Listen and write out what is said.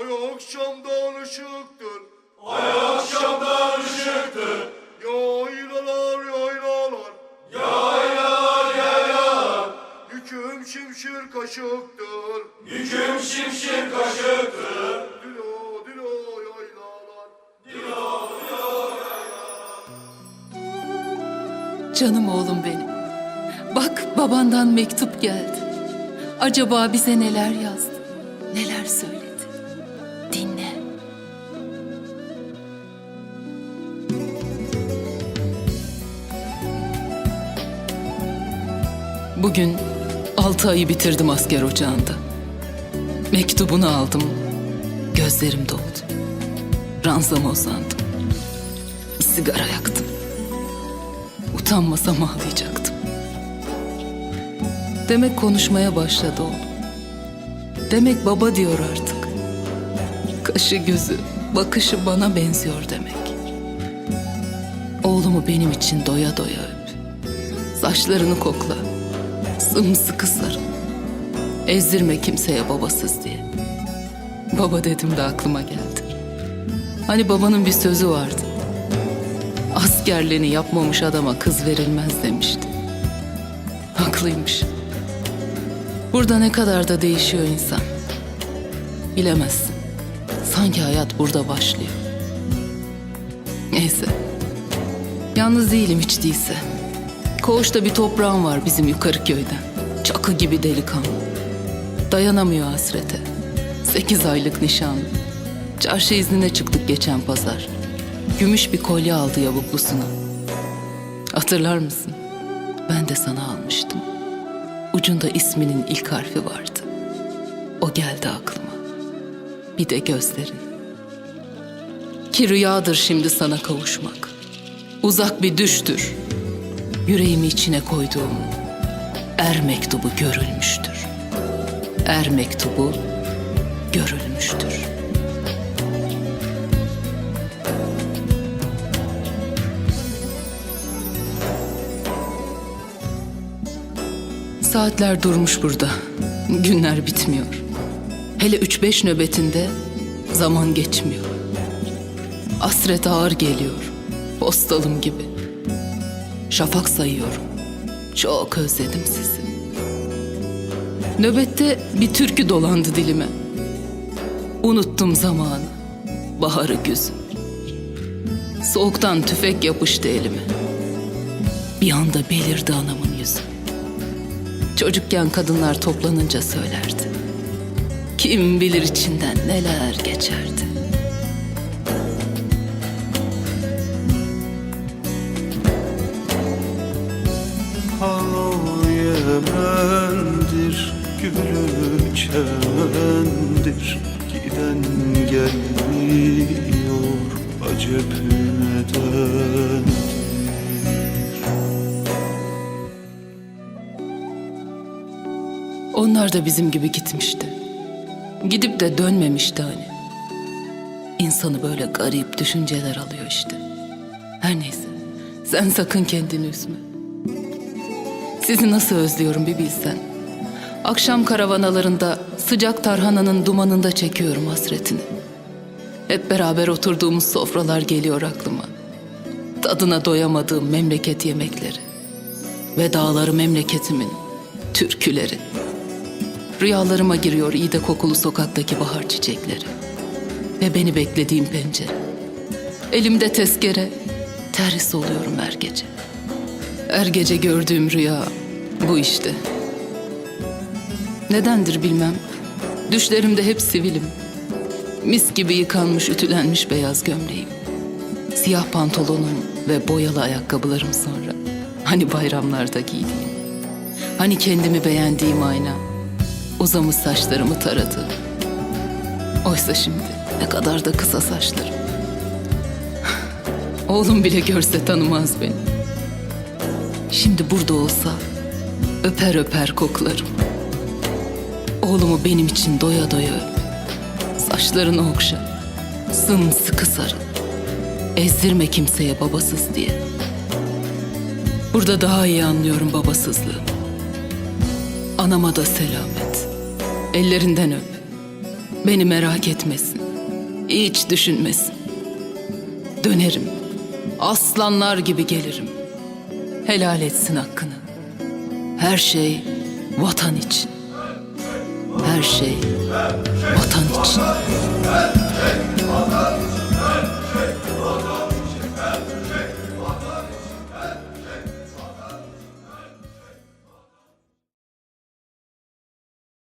Ay akşamdan ışıktır. Ay akşamdan ışıktır. Yaylalar yaylalar. Yaylalar yaylalar. Yüküm şimşir kaşıktır. Yüküm şimşir kaşıktır. Dilo dilo yaylalar. Canım oğlum benim. Bak babandan mektup geldi. Acaba bize neler yazdı? Neler söyledi? Dinle. Bugün altı ayı bitirdim asker ocağında. Mektubunu aldım. Gözlerim doldu. Ranzama uzandım. Sigara yaktım. Utanmasam ağlayacaktım. Demek konuşmaya başladı oğlum. Demek baba diyor artık. Kaşı gözü, bakışı bana benziyor demek. Oğlumu benim için doya doya öp. Saçlarını kokla. Sımsıkı sarıl. Ezdirme kimseye babasız diye. Baba dedim de aklıma geldi. Hani babanın bir sözü vardı. Askerliğini yapmamış adama kız verilmez demişti. Haklıymış. Burada ne kadar da değişiyor insan. Bilemezsin. Sanki hayat burada başlıyor. Neyse. Yalnız değilim hiç değilse. Koğuşta bir toprağım var bizim yukarı köyden. Çakı gibi delikanlı. Dayanamıyor hasrete. Sekiz aylık nişanlı. Çarşı iznine çıktık geçen pazar. Gümüş bir kolye aldı yavuklusuna. Hatırlar mısın? Ben de sana almıştım. Ucunda isminin ilk harfi vardı. O geldi aklıma. Bir de gözlerin. Ki rüyadır şimdi sana kavuşmak. Uzak bir düştür. Yüreğimi içine koyduğum er mektubu görülmüştür. Er mektubu görülmüştür. Saatler durmuş burada. Günler bitmiyor. Hele üç beş nöbetinde zaman geçmiyor. Asret ağır geliyor. Postalım gibi. Şafak sayıyorum. Çok özledim sizi. Nöbette bir türkü dolandı dilime. Unuttum zamanı. Baharı güzü. Soğuktan tüfek yapıştı elime. Bir anda belirdi anamın yüzü. Çocukken kadınlar toplanınca söylerdi. Kim bilir içinden neler geçerdi. Halo Yemen'dir, gülü çemendir Giden gelmiyor, acep neden Onlar da bizim gibi gitmişti. Gidip de dönmemişti hani. İnsanı böyle garip düşünceler alıyor işte. Her neyse. Sen sakın kendini üzme. Sizi nasıl özlüyorum bir bilsen. Akşam karavanalarında sıcak tarhananın dumanında çekiyorum hasretini. Hep beraber oturduğumuz sofralar geliyor aklıma. Tadına doyamadığım memleket yemekleri. Ve dağları memleketimin, türküleri. Rüyalarıma giriyor iyi de kokulu sokaktaki bahar çiçekleri. Ve beni beklediğim pencere. Elimde tezkere, terhis oluyorum her gece. Her gece gördüğüm rüya bu işte. Nedendir bilmem. Düşlerimde hep sivilim. Mis gibi yıkanmış, ütülenmiş beyaz gömleğim. Siyah pantolonum ve boyalı ayakkabılarım sonra. Hani bayramlarda giydiğim. Hani kendimi beğendiğim ayna. Uzamış saçlarımı taradı. Oysa şimdi ne kadar da kısa saçlarım. Oğlum bile görse tanımaz beni. Şimdi burada olsa öper öper koklarım. Oğlumu benim için doya doya öp. Saçlarını okşa. Sımsıkı sarıl. Ezdirme kimseye babasız diye. Burada daha iyi anlıyorum babasızlığı. Anama da selamet. Ellerinden öp. Beni merak etmesin. Hiç düşünmesin. Dönerim. Aslanlar gibi gelirim. Helal etsin hakkını. Her şey vatan için. Her şey vatan için.